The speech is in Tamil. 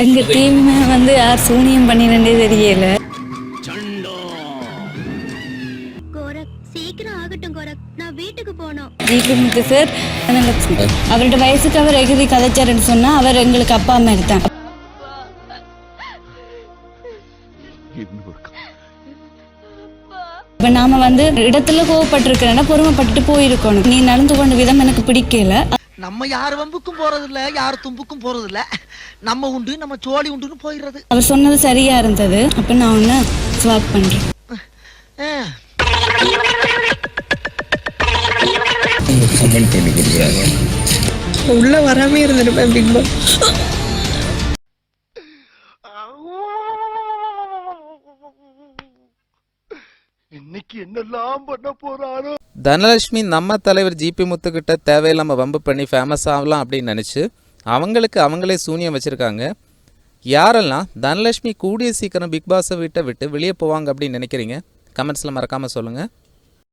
எங்க டீம் வந்து யார் சூனியம் பண்ணினே தெரியல. கோரக் சீக்கிரம் ஆகட்டும் கோரக். நான் வீட்டுக்கு சார் அவரோட வயசுக்கு அவர் எகுதி கதைச்சாருன்னு சொன்னா அவர் எங்களுக்கு அப்பா மாதிரி தான் இப்ப நாம வந்து இடத்துல கோவப்பட்டிருக்கிறேன்னா பொறுமைப்பட்டுட்டு போயிருக்கணும். நீ நடந்து கொண்ட விதம் எனக்கு பிடிக்கல. நம்ம யார் வம்புக்கும் போறது இல்ல யார் தும்புக்கும் போறது இல்ல நம்ம உண்டு நம்ம சோழி உண்டுன்னு போயிடுறது. அவர் சொன்னது சரியா இருந்தது. அப்ப நான் ஒன்னு ஸ்வாப் பண்றேன். உள்ள வராமே இருந்திருப்பேன் பிக் பாஸ் தனலட்சுமி நம்ம தலைவர் ஜிபி முத்துக்கிட்ட தேவையில்லாமல் வம்பு பண்ணி ஃபேமஸ் ஆகலாம் அப்படின்னு நினச்சி அவங்களுக்கு அவங்களே சூனியம் வச்சுருக்காங்க. யாரெல்லாம் தனலட்சுமி கூடிய சீக்கிரம் பிக் பாஸை விட்ட விட்டு வெளியே போவாங்க அப்படின்னு நினைக்கிறீங்க? கமெண்ட்ஸில் மறக்காமல் சொல்லுங்கள்